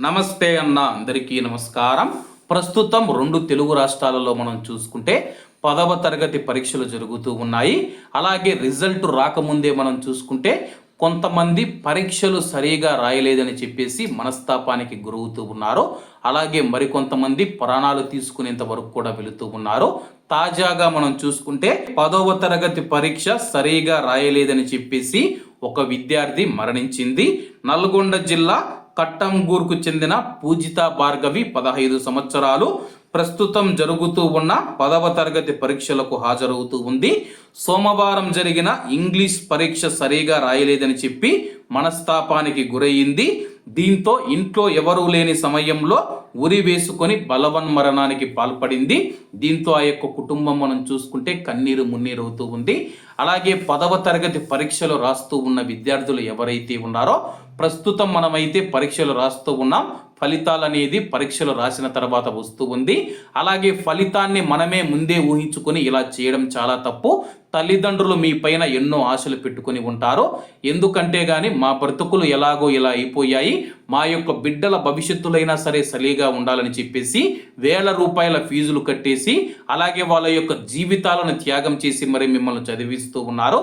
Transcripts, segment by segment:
నమస్తే అన్న అందరికీ నమస్కారం. ప్రస్తుతం రెండు తెలుగు రాష్ట్రాలలో మనం చూసుకుంటే పదవ తరగతి పరీక్షలు జరుగుతూ ఉన్నాయి. అలాగే రిజల్ట్ రాకముందే మనం చూసుకుంటే కొంతమంది పరీక్షలు సరిగా రాయలేదని చెప్పేసి మనస్తాపానికి గురవుతూ ఉన్నారు. అలాగే మరికొంతమంది ప్రాణాలు తీసుకునేంత వరకు కూడా వెళుతూ ఉన్నారు. తాజాగా మనం చూసుకుంటే పదవ తరగతి పరీక్ష సరిగా రాయలేదని చెప్పేసి ఒక విద్యార్థి మరణించింది. నల్గొండ జిల్లా కట్టంగూర్కు చెందిన పూజిత భార్గవి పదహైదు సంవత్సరాలు ప్రస్తుతం జరుగుతూ ఉన్న పదవ తరగతి పరీక్షలకు హాజరవుతూ ఉంది. సోమవారం జరిగిన ఇంగ్లీష్ పరీక్ష సరిగా రాయలేదని చెప్పి మనస్తాపానికి గురయ్యింది దీంతో ఇంట్లో ఎవరూ లేని సమయంలో ఉరి వేసుకొని బలవన్మరణానికి పాల్పడింది. దీంతో ఆ యొక్క కుటుంబం మనం చూసుకుంటే కన్నీరు మున్నీరు అవుతూ ఉంది. అలాగే పదవ తరగతి పరీక్షలు రాస్తూ ఉన్న విద్యార్థులు ఎవరైతే ఉన్నారో ప్రస్తుతం మనమైతే పరీక్షలు రాస్తూ ఉన్నాం. ఫలితాలు అనేది పరీక్షలు రాసిన తర్వాత వస్తూ ఉంది. అలాగే ఫలితాన్ని మనమే ముందే ఊహించుకొని ఇలా చేయడం చాలా తప్పు. తల్లిదండ్రులు మీ పైన ఎన్నో ఆశలు పెట్టుకొని ఉంటారు ఎందుకంటే కానీ మా బ్రతుకులు ఎలాగో ఇలా అయిపోయాయి మా యొక్క బిడ్డల భవిష్యత్తులైనా సరే సలీగా ఉండాలని చెప్పేసి వేల రూపాయల ఫీజులు కట్టేసి అలాగే వాళ్ళ యొక్క జీవితాలను త్యాగం చేసి మరి మిమ్మల్ని చదివిస్తూ ఉన్నారు.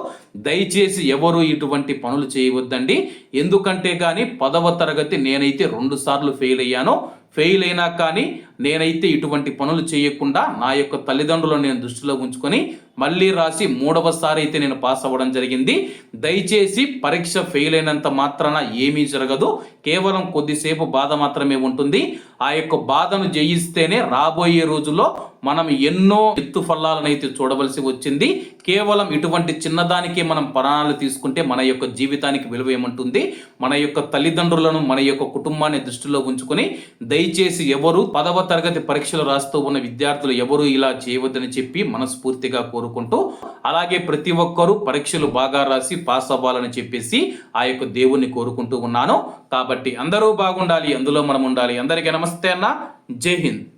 దయచేసి ఎవరు ఇటువంటి పనులు చేయవద్దండి. ఎందుకంటే కానీ పదవ తరగతి నేనైతే రెండు సార్లు ఫెయిల్ అయ్యాను. ఫెయిల్ అయినా కానీ నేనైతే ఇటువంటి పనులు చేయకుండా నా యొక్క తల్లిదండ్రులను నేను దృష్టిలో ఉంచుకొని మళ్ళీ రాసి మూడవసారి అయితే నేను పాస్ అవ్వడం జరిగింది. దయచేసి పరీక్ష ఫెయిల్ అయినంత మాత్రాన ఏమీ జరగదు. కేవలం కొద్దిసేపు బాధ మాత్రమే ఉంటుంది. ఆ యొక్క బాధను జయిస్తేనే రాబోయే రోజుల్లో మనం ఎన్నో ఎత్తు ఫలాలను అయితే చూడవలసి వచ్చింది. కేవలం ఇటువంటి చిన్నదానికే మనం ప్రాణాలు తీసుకుంటే మన యొక్క జీవితానికి విలువ ఏమంటుంది? మన యొక్క తల్లిదండ్రులను మన యొక్క కుటుంబాన్ని దృష్టిలో ఉంచుకొని దయచేసి ఎవరు పదవ తరగతి పరీక్షలు రాస్తూ ఉన్న విద్యార్థులు ఎవరు ఇలా చేయవద్దని చెప్పి మనస్ఫూర్తిగా కోరుకుంటూ అలాగే ప్రతి ఒక్కరూ పరీక్షలు బాగా రాసి పాస్ అవ్వాలని చెప్పేసి ఆ యొక్క దేవుణ్ణి కోరుకుంటూ ఉన్నాను. కాబట్టి అందరూ బాగుండాలి అందులో మనం ఉండాలి. అందరికీ నమస్తే అన్న. జై హింద్.